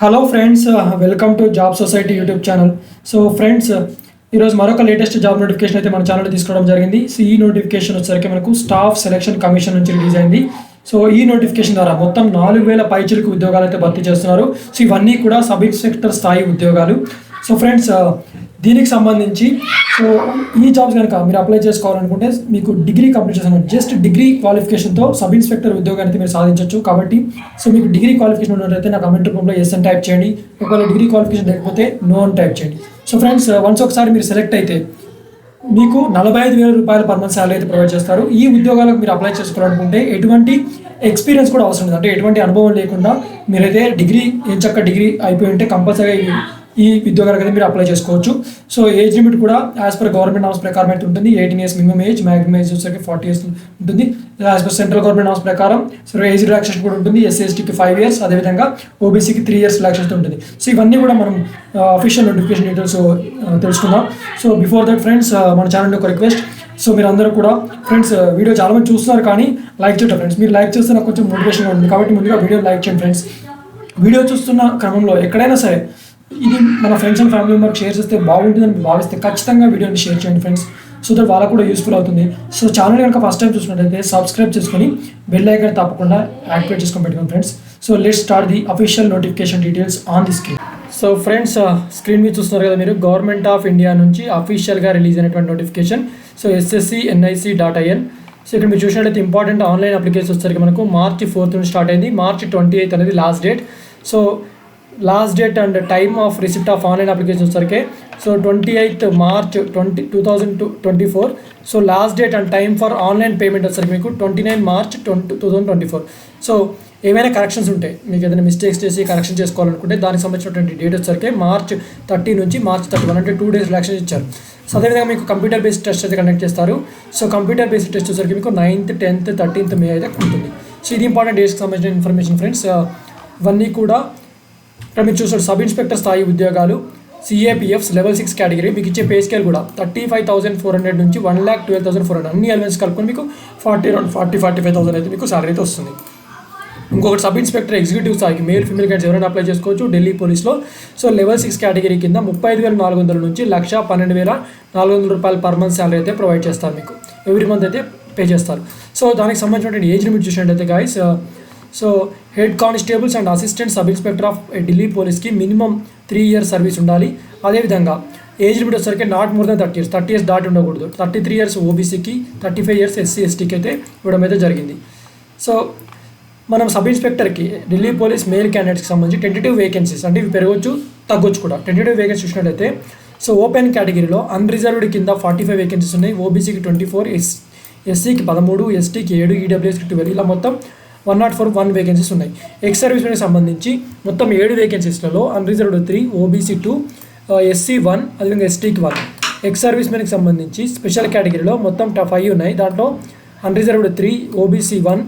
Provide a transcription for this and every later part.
Hello friends welcome to job society YouTube channel so friends ఈరోజు మరొక latest job notification అయితే మన channel తీసుకోవడం జరిగింది. సో ఈ నోటిఫికేషన్ వచ్చేసరికి మనకు స్టాఫ్ సెలక్షన్ కమిషన్ నుంచి రిలీజ్ అయింది. సో ఈ నోటిఫికేషన్ ద్వారా మొత్తం నాలుగు వేల పైచిలకు ఉద్యోగాలు అయితే భర్తీ చేస్తున్నారు. సో ఇవన్నీ కూడా సబ్ ఇన్స్పెక్టర్ స్థాయి ఉద్యోగాలు. సో ఫ్రెండ్స్ దీనికి సంబంధించి సో ఈ జాబ్స్ కనుక మీరు అప్లై చేసుకోవాలనుకుంటే మీకు డిగ్రీ కంప్లీట్ చేసిన జస్ట్ డిగ్రీ క్వాలిఫికేషన్తో సబ్ ఇన్స్పెక్టర్ ఉద్యోగాన్ని అయితే మీరు సాధించవచ్చు కాబట్టి సో మీకు డిగ్రీ క్వాలిఫికేషన్ ఉన్నట్లయితే నా కమెంట్ రూపంలో ఎస్ అని టైప్ చేయండి. ఒకవేళ డిగ్రీ క్వాలిఫికేషన్ లేకపోతే నో అని టైప్ చేయండి. సో ఫ్రెండ్స్ వన్స్ ఒకసారి మీరు సెలెక్ట్ అయితే మీకు నలభై ఐదు వేల రూపాయల పర్ మంత్ శాలరీ అయితే ప్రొవైడ్ చేస్తారు. ఈ ఉద్యోగాలకు మీరు అప్లై చేసుకోవాలనుకుంటే ఎటువంటి ఎక్స్పీరియన్స్ కూడా అవసరం లేదు. అంటే ఎటువంటి అనుభవం లేకుండా మీరైతే డిగ్రీ చక్క డిగ్రీ అయిపోయి ఉంటే కంపల్సరీగా ఈ- ఈ ఉద్యోగాలకు మీరు అప్లై చేసుకోవచ్చు. సో ఏజ్ లిమిట్ కూడా యాజ్ పర్ గవర్నమెంట్ నామ్స్ ప్రకారం అయితే ఉంటుంది. Eighteen years minimum age maximum age వచ్చేసరికి ఫార్టీ ఇయర్స్ ఉంటుంది. As per central government norms ప్రకారం సో ఏజ్ రిలాక్సేషన్ కూడా ఉంటుంది. ఎస్సీఎస్టీకి ఫైవ్ ఇయర్స్ అదేవిధంగా ఓబీసీకి త్రీ ఇయర్స్ రిలాక్సేషన్ ఉంటుంది. సో ఇవన్నీ కూడా మనం అఫీషియల్ నోటిఫికేషన్ డీటెయిల్స్ తెలుసుకుందాం. సో బిఫోర్ దట్ ఫ్రెండ్స్ మన ఛానల్ ఒక రిక్వెస్ట్ సో మీరు అందరూ కూడా ఫ్రెండ్స్ వీడియో uh, చాలా మంది చూస్తున్నారు కానీ లైక్ చేయటం ఫ్రెండ్స్ మీరు లైక్ చేస్తే నాకు కొంచెం మోటివేషన్గా ఉంటుంది. కాబట్టి ముందుగా వీడియో లైక్ చేయండి ఫ్రెండ్స్ వీడియో చూస్తున్న క్రమంలో ఎక్కడైనా సరే ఇది మన ఫ్రెండ్స్ అండ్ ఫ్యామిలీ మెంబర్కి షేర్ చేస్తే బాగుంటుందని అని భావిస్తే ఖచ్చితంగా వీడియోని షేర్ చేయండి ఫ్రెండ్స్ సో దట్ వాళ్ళకు కూడా యూస్ఫుల్ అవుతుంది. సో ఛానల్ కనుక ఫస్ట్ టైం చూసినట్లయితే సబ్స్క్రైబ్ చేసుకొని బెల్ ఐకన్ తప్పకుండా యాక్టివేట్ చేసుకొని పెట్టుకోండి friends so let start the official notification details on the screen so friends screen మీద చూస్తున్నారు కదా మీరు గవర్నమెంట్ ఆఫ్ ఇండియా నుంచి అఫీషియల్గా రిలీజ్ అయినటువంటి notification so SSC NIC dot IN so ఇక్కడ మీరు చూసినట్లయితే ఇంపార్టెంట్ ఆన్లైన్ అప్లికేషన్ వచ్చేసరికి మనకు మార్చి ఫోర్త్ నుంచి స్టార్ట్ అయింది. మార్చి ట్వంటీ ఎయిత్ అనేది last date so last date and time of receipt of online application వచ్చరికి so twenty eighth March twenty two thousand two twenty four so last date and time for online payment వచ్చరికి మీకు twenty nine March twenty two thousand twenty four so ఏమైనా corrections ఉంటాయి మీకు ఏదైనా mistakes చేసి correction చేసుకోవాలనుకుంటే దానికి సంబంధించినటువంటి డేట్ వచ్చరికి మార్చ్ థర్టీ నుంచి మార్చ్ థర్టీ వన్ అంటే టూ డేస్ రిలాక్షన్ ఇచ్చారు. సో అదేవిధంగా మీకు కంప్యూటర్ బేస్డ్ టెస్ట్ అయితే కండక్ట్ చేస్తారు. సో కంప్యూటర్ బేస్డ్ టెస్ట్ వచ్చరికి మీకు నైన్త్ టెన్త్ థర్టీన్త్ మే అయితే ఉంటుంది. సో ఇది ఇంపార్టెంట్ డేస్కి సంబంధించిన ఇన్ఫర్మేషన్ ఫ్రెండ్స్ uh, ఇవన్నీ కూడా ఇక్కడ మీరు చూస్తారు సబ్ ఇన్స్పెక్టర్ స్థాయి ఉద్యోగాలు సిఏపిఎఫ్స్ లెవెల్ సిక్స్ కేటగిరీ మీకు ఇచ్చే పే స్కేల్ కూడా thirty five thousand four hundred నుంచి one lakh twelve thousand four hundred అన్ని ఎలిమెంట్స్ కలుపుకొని మీకు forty around forty forty five thousand అయితే మీకు సాలరీ అయితే వస్తుంది. ఇంకొకటి సబ్ ఇన్స్పెక్టర్ ఎగ్జిక్యూటివ్ స్థాయికి మేల్ ఫిమేల్ క్యాండిడేట్స్ ఎవరైనా అప్లై చేసుకోవచ్చు ఢిల్లీ పోలీస్లో. సో లెవెల్ సిక్స్ కేటగిరీ కింద ముప్పై ఐదు వేల నాలుగు వందల నుంచి లక్ష పన్నెండు వేల నాలుగు వందల రూపాయలు పర్ మంత్ శాలరీ అయితే ప్రొవైడ్ చేస్తారు మీకు. ఎవ్రీ మంత్ అయితే పే చేస్తారు. సో దానికి సంబంధించిన ఏజ్ లిమిట్ చూసినట్టయితే guys so head constables and assistant sub inspector of Delhi పోలీస్కి మినిమం త్రీ ఇయర్స్ సర్వీస్ ఉండాలి. అదేవిధంగా ఏజ్ లిమిట్ వచ్చేసరికి not more than thirty years. Thirty years దాటి ఉండకూడదు. థర్టీ త్రీ ఇయర్స్ ఓబీసీకి థర్టీ ఫైవ్ ఇయర్స్ ఎస్సీ ఎస్టీకి అయితే ఇవ్వడం అయితే జరిగింది. సో మనం సబ్ ఇన్స్పెక్టర్కి ఢిల్లీ పోలీస్ మెయిల్ క్యాండిడేట్స్కి సంబంధించి టెంటేటివ్ వేకెన్సీస్ అంటే ఇవి పెరగవచ్చు తగ్గొచ్చు కూడా. టెంటేటివ్ వేకెన్సీ చూసినట్టయితే సో ఓపెన్ కేటగిరీలో అన్రిజర్వ్డ్ కింద ఫార్టీ ఫైవ్ వేకెన్సీస్ ఉన్నాయి. ఓబీసీకి ట్వంటీ ఫోర్ ఎస్ ఎస్సీకి పదమూడు ఎస్టీకి ఏడు ఈడబ్ల్యూఎస్కి ట్వెల్వ్. ఇలా మొత్తం one nought four one vacancies ఉన్నాయి. ఎక్స్ సర్వీస్మెన్కి సంబంధించి మొత్తం ఏడు వేకెన్సీస్లలో unreserved three OBC two SC one అదేవిధంగా ఎస్టీకి వన్ ఎక్స్ సర్వీస్మెన్కి సంబంధించి స్పెషల్ కేటగిరీలో మొత్తం ఫైవ్ ఉన్నాయి. దాంట్లో unreserved three OBC one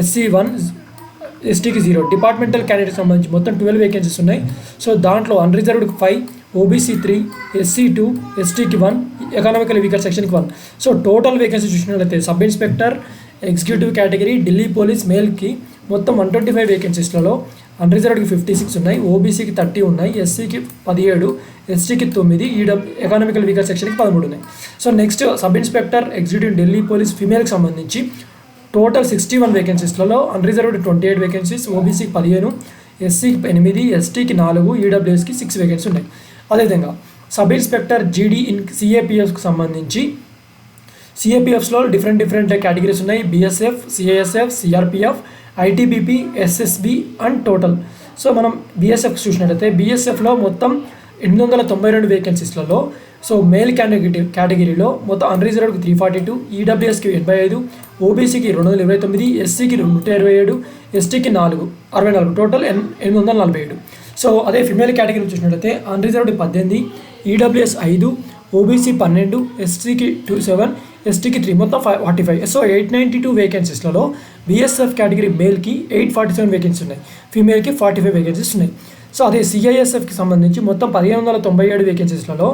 SC one ఎస్టీకి జీరో డిపార్ట్మెంటల్ క్యాండిడేట్కి సంబంధించి మొత్తం ట్వెల్వ్ వేకెన్సీస్ ఉన్నాయి. సో దాంట్లో unreserved five OBC three SC two ఎస్టీకి వన్ ఎకనామికల్ వీకర్ సెక్షన్కి వన్ సో టోటల్ వేకెన్సీ చూసినట్లయితే sub inspector executive category Delhi police మేల్కి మొత్తం వన్ ట్వంటీ ఫైవ్ వేకెన్సీస్లలో అన్రిజర్వ్డ్కి ఫిఫ్టీ సిక్స్ ఉన్నాయి ఓబీసీకి థర్టీ ఉన్నాయి ఎస్సీకి పదిహేడు ఎస్టీకి తొమ్మిది ఈడబ్ ఎకనామికల్ వీకర్ సెక్షన్కి పదమూడు ఉన్నాయి. So next sub inspector executive Delhi police ఫీమేల్కి సంబంధించి టోటల్ సిక్స్టీ వన్ వేకెన్సీస్లలో అన్రిజర్వ్డ్ ట్వంటీ ఎయిట్ వేకెన్సీస్ ఓబీసీకి పదిహేను ఎస్సీకి ఎనిమిది ఎస్టీకి నాలుగు ఈడబ్ల్యూఎస్కి సిక్స్ వేకెన్సీ ఉన్నాయి. అదేవిధంగా సబ్ ఇన్స్పెక్టర్ జీడీ ఇన్ సిఏపిఎఫ్కి సంబంధించి సిఏపిఎఫ్స్లో డిఫరెంట్ డిఫరెంట్ కేటగిరీస్ ఉన్నాయి. BSF CISF CRPF ITBP SSB and total so మనం బిఎస్ఎఫ్ చూసినట్టయితే బిఎస్ఎఫ్లో మొత్తం ఎనిమిది వందల తొంభై రెండు వేకెన్సీస్లలో సో మేల్ కేటగిరీ కేటగిరీలో మొత్తం అన్రిజర్వ్డ్కి త్రీ ఫార్టీ టూ ఈడబ్ల్యూఎస్కి ఎనభై ఐదు ఓబీసీకి రెండు వందల ఇరవై తొమ్మిది ఎస్సీకి నూట ఇరవై ఏడు ఎస్టీకి నాలుగు అరవై నాలుగు. టోటల్ ఎన్ ఎనిమిది వందల నలభై ఏడు. సో అదే ఫిమేల్ కేటగిరీ చూసినట్లయితే అన్రిజర్వ్డ్ పద్దెనిమిది ఈడబ్ల్యూఎస్ ఐదు ఓబీసీ పన్నెండు ఎస్టీకి టూ సెవెన్ ఎస్టీకి త్రీ మొత్తం five forty five so eight ninety two వేకెన్సీస్లలో BSF category మేల్కి ఎయిట్ ఫార్టీ సెవెన్ వేకెన్సీ ఉన్నాయి. ఫీమేల్కి ఫార్టీ ఫైవ్ వేకెన్సీస్ ఉన్నాయి. సో అదే సిఐఎస్ఎఫ్కి సంబంధించి మొత్తం పదిహేను వందల తొంభై ఏడు వేకెన్సీస్లలో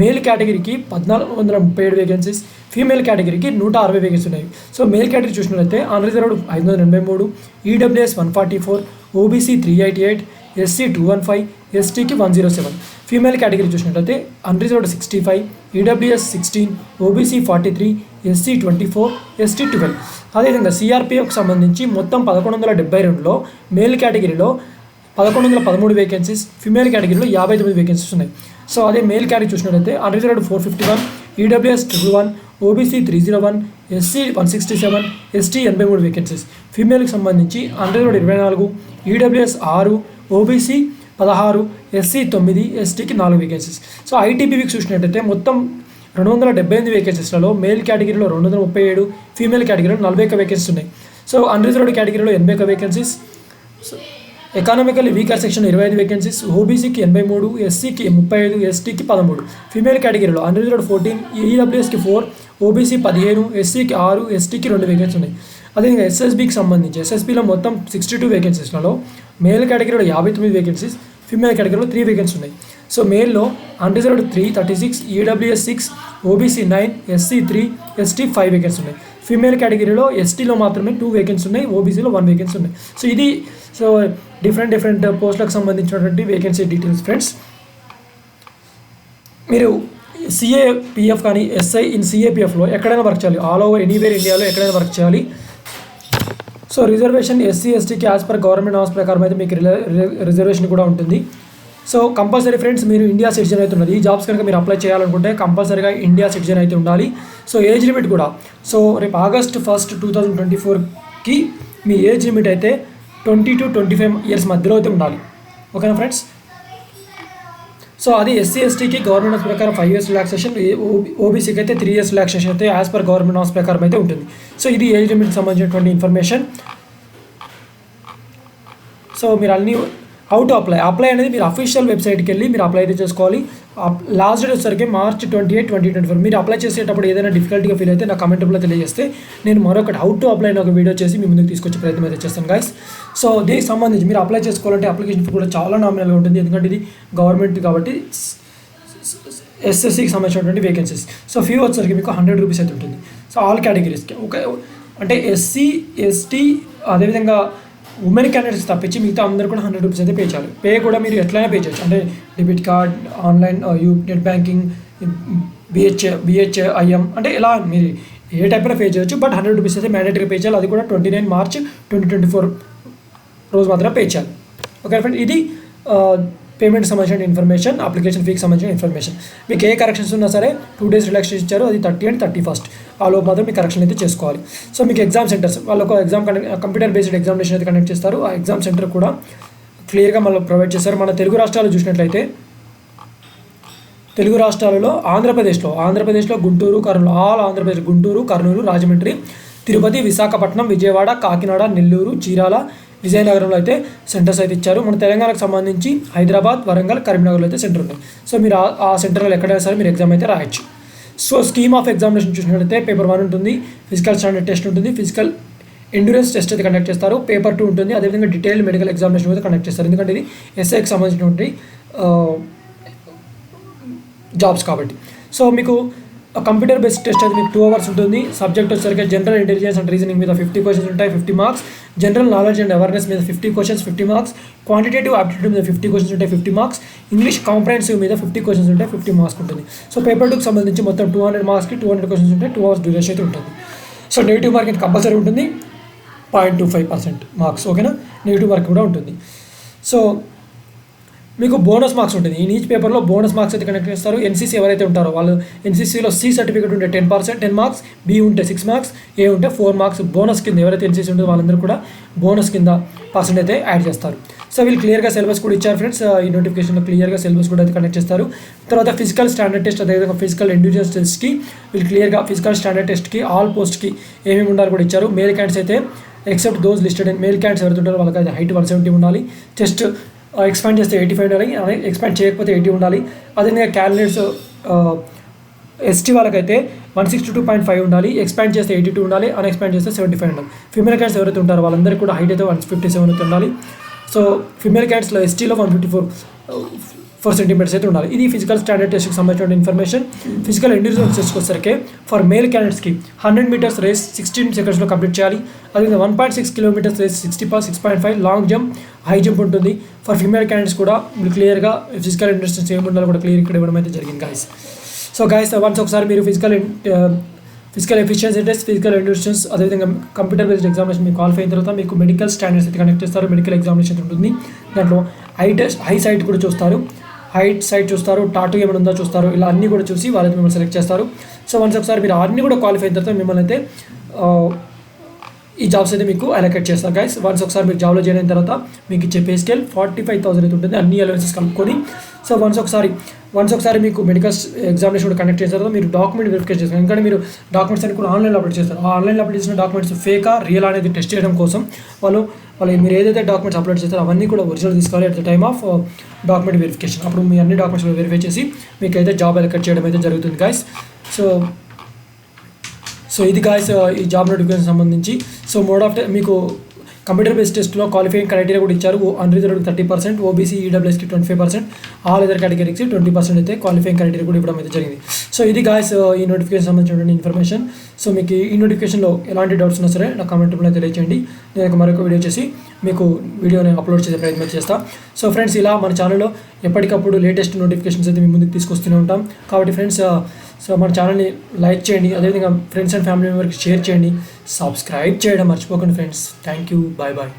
మేల్ కేటగిరీకి పద్నాలుగు వందల ముప్పై ఏడు వేకెన్సీస్ ఫీమేల్ కేటగిరీకి నూట అరవై వేకెన్సీ ఉన్నాయి. సో మేల్ కేటగిరీ చూసినట్లయితే అన్రిజర్వ్డ్ ఐదు వందల ఎనభై మూడు EWS one forty four OBC three eighty eight SC two one five ఎస్టీకి one zero seven. Female category చూసినట్లయితే unreserved sixty five EWS sixteen OBC forty three SC twenty four ST twelve. అదేవిధంగా సిఆర్పిఎఫ్కి సంబంధించి మొత్తం పదకొండు వందల డెబ్బై రెండులో మేల్ కేటగిరీలో పదకొండు వందల పదమూడు వేకెన్సీస్ ఫిమేల్ కేటగిరీలో యాభై తొమ్మిది వేకెన్సీస్ ఉన్నాయి. సో అదే మేల్ కేటగిరీ చూసినట్లయితే unreserved four fifty one EWS triple one OBC three zero one SC one sixty seven ST ఎనభై మూడు వేకెన్సీస్ ఫీమేల్కి సంబంధించి అన్రిజర్వ్డ్ ఇరవై నాలుగు ఈడబ్ల్యూఎస్ ఆరు ఓబీసీ పదహారు ఎస్సీ తొమ్మిది ఎస్టీకి నాలుగు వేకెన్సీస్ సో ఐటీబీవీకి చూసినట్టయితే మొత్తం రెండు వందల డెబ్బై ఎనిమిది వేకెన్సీస్లలో మేల్ కేటగిరీలో రెండు వందల ముప్పై ఏడు ఫీమేల్ కేటగిరీలో నలభై ఒక్క వేకెన్సీస్ ఉన్నాయి. సో అన్రిజర్వ్డ్ కేటగిరీలో ఎనభై ఒక్క వేకెన్సీస్ ఎకానమికల్లీ వీకర్ సెక్షన్ ఇరవై ఐదు వేకెన్సీస్ ఓబీసీకి ఎనభై మూడు ఎస్సీకి ముప్పై ఐదు ఎస్టీకి పదమూడు. ఫీమేల్ కేటగిరీలో అన్రిజర్వ్డ్ ఫోర్టీన్ ఈడబ్ల్యూఎస్కి ఫోర్ ఓబీసీ పదిహేను ఎస్సీకి ఆరు ఎస్టీకి రెండు వేకెన్సీ ఉన్నాయి. అదేవిధంగా ఎస్ఎస్బికి సంబంధించి ఎస్ఎస్బిలో మొత్తం సిక్స్టీ టూ వేకెన్సీస్లలో మేల్ కేటగిరీలో యాభై తొమ్మిది వేకెన్సీస్ ఫీమేల్ కేటగిరీలో త్రీ వేకెన్సీ ఉన్నాయి. So మేల్లో unreserved three thirty six EWS six OBC nine SC three ST five vacancy ఉన్నాయి. ఫీమేల్ కేటగిరీలో ఎస్టీలో మాత్రమే టూ వేకెన్సీ ఉన్నాయి ఓబీసీలో వన్ వేకెన్సీ ఉన్నాయి. సో ఇది సో డిఫరెంట్ డిఫరెంట్ పోస్టులకు సంబంధించినటువంటి వేకెన్సీ డీటెయిల్స్ ఫ్రెండ్స్ మీరు సిఏ పిఎఫ్ కానీ ఎస్ఐ ఇన్ సిఏపిఎఫ్లో ఎక్కడైనా వర్క్ చేయాలి. ఆల్ ఓవర్ ఎనీవేర్ ఇండియాలో ఎక్కడైనా వర్క్ చేయాలి. సో రిజర్వేషన్ ఎస్సీ ఎస్టీకి యాజ్ పర్ గవర్నమెంట్ నామ్స్ ప్రకారం అయితే మీకు రిల- రి- రిజర్వేషన్ కూడా ఉంటుంది. సో కంపల్సరీ ఫ్రెండ్స్ మీరు ఇండియా సిటిజన్ అయితే ఉన్నది. ఈ జాబ్స్ కనుక మీరు అప్లై చేయాలనుకుంటే కంపల్సరీగా ఇండియా సిటిజన్ అయితే ఉండాలి. సో ఏజ్ లిమిట్ కూడా. సో రేపు August first two thousand twenty ఫోర్కి మీ ఏజ్ లిమిట్ అయితే twenty to twenty five years మధ్యలో అయితే ఉండాలి. ఓకేనా ఫ్రెండ్స్? సో అది ఎస్సీ ఎస్టీకి గవర్నమెంట్ నామ్స్ ప్రకారం ఫైవ్ ఇయర్స్ రిలాక్సేషన్ ఓబీసీకి అయితే త్రీ ఇయర్స్ రిలాక్సేషన్ అయితే యాజ్ పర్ గవర్నమెంట్ హాస్ ప్రకారం అయితే ఉంటుంది. సో ఇది ఏజ్ లిమిట్కి సంబంధించినటువంటి ఇన్ఫర్మేషన్. సో మీరు అన్ని హౌ టు అప్లై అప్లై అనేది మీరు అఫీషియల్ వెబ్సైట్కి వెళ్ళి మీరు అప్లై అయితే చేసుకోవాలి. లాస్ట్ డేట్ వచ్చేసరికి March twenty eight twenty twenty four మీరు అప్లై చేసేటప్పుడు ఏదైనా డిఫికల్ట్గా ఫీల్ అయితే నా కమెంటబుల్లో తెలియజేస్తే నేను మరొకటి హౌ టు అప్లై అని ఒక వీడియో చేసి మీ ముందుకు తీసుకొచ్చే ప్రయత్నం అయితే చేస్తాను గైస్ సో దీనికి సంబంధించి మీరు అప్లై చేసుకోవాలంటే అప్లికేషన్ కూడా చాలా నామినల్గా ఉంటుంది. ఎందుకంటే ఇది గవర్నమెంట్ కాబట్టి ఎస్ఎస్సికి సంబంధించినటువంటి వేకెన్సీస్ సో ఫీ వచ్చేసరికి మీకు హండ్రెడ్ రూపీస్ అయితే ఉంటుంది. సో ఆల్ కేటగిరీస్కి ఓకే అంటే ఎస్సీ ఎస్టీ అదేవిధంగా ఉమెన్ క్యాండిడేట్స్ తప్పించి మిగతా అందరూ కూడా హండ్రెడ్ రూపీస్ అయితే పే చేయాలి. పే కూడా మీరు ఎట్లయినా పే చేయొచ్చు. అంటే debit card online U net banking BH BHIM అంటే ఇలా మీరు ఏ టైప్లో పే చేయొచ్చు. బట్ హండ్రెడ్ రూపీస్ అయితే మ్యాండేటరీ పే చేయాలి. అది కూడా twenty nine March twenty twenty four రోజు మాత్రమే పే చేయాలి. ఓకే ఫ్రెండ్ ఇది uh, పేమెంట్ సంబంధించిన ఇన్ఫర్మేషన్ అప్లికేషన్ ఫీకి సంబంధించిన ఇన్ఫర్మేషన్ మీకు ఏ కరెక్షన్స్ ఉన్నా సరే టూ డేస్ రిలాక్సేషన్ ఇచ్చారు అది థర్టీ అండ్ థర్టీ ఫస్ట్ ఆ లోపు మాత్రం మీ కరెక్షన్ అయితే చేసుకోవాలి. సో మీకు ఎగ్జామ్ సెంటర్స్ వాళ్ళు ఒక ఎగ్జామ్ కంప్యూటర్ బేస్డ్ ఎగ్జామినేషన్ అయితే కండక్ట్ చేస్తారు. ఆ ఎగ్జామ్ సెంటర్ కూడా క్లియర్గా మళ్ళీ ప్రొవైడ్ చేస్తారు. మన తెలుగు రాష్ట్రాలు చూసినట్లయితే తెలుగు రాష్ట్రాలలో ఆంధ్రప్రదేశ్లో ఆంధ్రప్రదేశ్లో గుంటూరు కర్నూలు ఆల్ ఆంధ్రప్రదేశ్ గుంటూరు కర్నూలు రాజమండ్రి తిరుపతి విశాఖపట్నం విజయవాడ కాకినాడ నెల్లూరు చీరాల విజయనగరంలో అయితే సెంటర్స్ అయితే ఇచ్చారు. మన తెలంగాణకు సంబంధించి హైదరాబాద్ వరంగల్ కరీంనగర్లో అయితే సెంటర్ ఉన్నాయి. సో మీరు ఆ- సెంటర్లో ఎక్కడైనా సరే మీరు ఎగ్జామ్ అయితే రాయొచ్చు. సో స్కీమ్ ఆఫ్ ఎగ్జామినేషన్ చూసినట్లయితే పేపర్ వన్ ఉంటుంది ఫిజికల్ స్టాండర్డ్ టెస్ట్ ఉంటుంది ఫిజికల్ ఎండ్యూరెన్స్ టెస్ట్ అయితే కండక్ట్ చేస్తారు. పేపర్ టూ ఉంటుంది అదేవిధంగా డీటెయిల్ మెడికల్ ఎగ్జామినేషన్ అయితే కండక్ట్ చేస్తారు. ఎందుకంటే ఇది ఎస్ఐకి సంబంధించినటువంటి జాబ్స్ కాబట్టి. సో మీకు కంప్యూటర్ బేస్డ్ టెస్ట్ అది మీకు టూ అవర్స్ ఉంటుంది. సబ్జెక్ట్ వచ్చేసరికి జనరల్ ఇంటెలిజెన్స్ అండ్ రీజనింగ్ మీద ఫిఫ్టీ క్వశ్చన్స్ ఉంటాయి fifty marks general knowledge and awareness మీద fifty questions fifty marks quantitative aptitude మీద ఫిఫ్టీ క్వశ్చన్స్ ఉంటాయి ఫిఫ్టీ మార్క్స్ ఇంగ్లీష్ కాంప్రహెన్సివ్ మీద ఫిఫ్టీ క్వశ్చన్స్ ఉంటాయి ఫిఫ్టీ మార్క్స్ ఉంటుంది. సో పేపర్ టూకి సంబంధించి మొత్తం టూ హండ్రెడ్ మార్క్స్కి టూ హండ్రెడ్ క్వశ్చన్స్ ఉంటాయి టూ అవర్స్ డ్యూరేషన్ అయితే ఉంటుంది. సో నెగిటివ్ అయితే కంపల్సరీ ఉంటుంది. Point two five percent marks ఓకేనా నెగిటివ్ మార్క్ కూడా ఉంటుంది. సో మీకు బోనస్ మార్క్స్ ఉంటుంది. ఈ ఈచ్ పేపర్లో బోనస్ మార్క్స్ అయితే కనెక్ట్ చేస్తారు. ఎన్సీసీ ఎవరైతే ఉంటారో వాళ్ళు ఎన్సీసీలో సి సర్టిఫికేట్ ఉంటే ten percent ten marks B ఉంటే సిక్స్ మార్క్స్ ఏ ఉంటే ఫోర్ మార్క్స్ బోనస్ కింద ఎవరైతే ఎన్సీసీ ఉంటుందో వాళ్ళందరూ కూడా బోనస్ కింద పర్సెంట్ అయితే యాడ్ చేస్తారు. సో వీళ్ళు క్లియర్గా సిలబస్ కూడా ఇచ్చారు ఫ్రెండ్స్ uh, ఈ నోటిఫికేషన్లో క్లియర్గా సిలబస్ కూడా అయితే కనెక్ట్ చేస్తారు. తర్వాత ఫిజికల్ స్టాండర్డ్ టెస్ట్ అదేవిధంగా ఫిజికల్ ఇండివిజువల్ టెస్ట్కి వీళ్ళు క్లియర్గా ఫిజికల్ స్టాండర్డ్ టెస్ట్కి ఆల్ పోస్ట్కి ఏమేమి ఉండాలి కూడా ఇచ్చారు. మేల్ క్యాండ్స్ అయితే except those listed and male candidates ఎవరైతే ఉంటారో వాళ్ళకి హైట్ వన్ సెవెంటీ ఉండాలి. చెస్ట్ ఎక్స్పాండ్ చేస్తే ఎయిటీ ఫైవ్ ఉండాలి ఎక్స్పాండ్ చేయకపోతే ఎయిటీ ఉండాలి. అదేవిధంగా క్యాండిడేట్స్ ఎస్టీ వాళ్ళకైతే one sixty two point five ఉండాలి ఎక్స్పాండ్ చేస్తే ఎయిటీ టూ ఉండాలి అన్ఎక్స్పాండ్ చేస్తే సెవెంటీ ఫైవ్ ఉండాలి. ఫిమేల్ క్యాండ్స్ ఎవరైతే ఉంటారో వాళ్ళందరికీ కూడా హైట్ అయితే వన్ ఫిఫ్టీ సెవెన్ అయితే ఉండాలి సో ఫిమేల్ క్యాండ్స్లో ఎస్టీలో one fifty four four centimetres అయితే ఉండాలి. ఇది ఫిజికల్ స్టాండర్డ్ టెస్ట్కి సంబంధించిన ఇన్ఫర్మేషన్ ఫిజికల్ ఎండ్యూరెన్స్ టెస్ట్కి వచ్చేసరికి ఫర్ మేల్ క్యాండిడేట్స్కి హండ్రెడ్ మీటర్స్ రేస్ సిక్స్టీన్ సెకండ్స్లో కంప్లీట్ చేయాలి. అదేవిధంగా one point six kilometres race sixty point six point five long jump high jump ఉంటుంది. ఫర్ ఫీమేల్ క్యాండిడేట్స్ కూడా మీరు క్లియర్గా ఫిజికల్ ఎండ్యూరెన్స్ ఏమి ఉండాలో కూడా క్లియర్ ఇక్కడ ఇవ్వడం అయితే జరిగింది గాయస్ సో గాయస్ వన్స్ ఒకసారి మీరు physical physical efficiency test physical endurance అదేవిధంగా కంప్యూటర్ బేస్డ్ ఎగ్జామినేషన్ మీకు క్వాలిఫై అయిన తర్వాత మీకు మెడికల్ స్టాండర్డ్స్ అయితే కనెక్ట్ చేస్తారు. మెడికల్ ఎగ్జామినేషన్ ఉంటుంది. దాంట్లో హై టెస్ట్ హై సైట్ కూడా చూస్తారు. హైట్ సైట్ చూస్తారు టాటూ ఏమైనా ఉందో చూస్తారు ఇలా అన్నీ కూడా చూసి వాళ్ళైతే మిమ్మల్ని సెలెక్ట్ చేస్తారు. సో వన్స్ ఒకసారి మీరు అన్నీ కూడా క్వాలిఫై అయిన తర్వాత మిమ్మల్ని అయితే ఈ జాబ్స్ అయితే మీకు అలొకేట్ చేస్తారు. గైస్ వన్స్ ఒకసారి మీరు జాబ్లో జాయిన్ అయిన తర్వాత మీకు ఇచ్చే pay scale forty five thousand అయితే ఉంటుంది. అన్ని అలవెన్సెస్ కలుపుకొని సో వన్స్ ఒకసారి వన్స్ ఒకసారి మీకు మెడికల్ ఎగ్జామినేషన్ కూడా కండక్ట్ చేసిన తర్వాత మీరు డాక్యుమెంట్ వెరిఫికేషన్ చేస్తారు. ఎందుకంటే మీరు డాక్యుమెంట్స్ అన్ని కూడా ఆన్లైన్లో అప్లోడ్ చేస్తారు. ఆ ఆన్లైన్లో అప్లోడ్ చేసిన డాక్యుమెంట్స్ ఫేకా రియల్ అనేది టెస్ట్ చేయడం కోసం వాళ్ళు వాళ్ళు మీరు ఏదైతే డాక్యుమెంట్స్ అప్లోడ్ చేస్తారో అవన్నీ కూడా ఒరిజినల్ తీసుకోవాలి at the time of document verification అప్పుడు మీ అన్ని డాక్యుమెంట్స్ వెరిఫై చేసి మీకు అయితే జాబ్ ఎలకట్ చేయడం అయితే జరుగుతుంది గాయస్ సో సో ఇది గాయస్ uh, ఈ జాబ్ నోటిఫికేషన్ సంబంధించి. సో మోడ్ ఆఫ్ మీకు కంప్యూటర్ బేస్ టెస్ట్లో క్వాలిఫైయింగ్ క్రైటీరియా కూడా ఇచ్చారు. Unreserved thirty percent OBC ఈడబ్ల్యూఎస్కి twenty five percent all other కేటగిరీస్కి twenty percent అయితే క్వాలిఫైయింగ్ క్రైటీరియా కూడా ఇవ్వడం అయితే జరిగింది. సో ఇది గాయస్ uh, ఈ నోటిఫికేషన్ సంబంధించినటువంటి ఇన్ఫర్మేషన్ సో మీకు ఈ నోటిఫికేషన్లో ఎలాంటి డౌట్స్ ఉన్నా సరే నా కామెంట్ రూపంలో తెలియచేయండి. నేను ఒక మరొక వీడియో చేసి మీకు వీడియోని అప్లోడ్ చేసే ప్రయత్నం చేస్తాను సో ఫ్రెండ్స్ ఇలా మన ఛానల్లో ఎప్పటికప్పుడు లేటెస్ట్ నోటిఫికేషన్స్ అయితే మీ ముందుకు తీసుకొస్తూనే ఉంటాం. కాబట్టి ఫ్రెండ్స్ సో మన ఛానల్ని లైక్ చేయండి అదేవిధంగా ఫ్రెండ్స్ అండ్ ఫ్యామిలీ మెంబర్కి షేర్ చేయండి సబ్స్క్రైబ్ చేయడం మర్చిపోకండి friends. Thank you bye bye.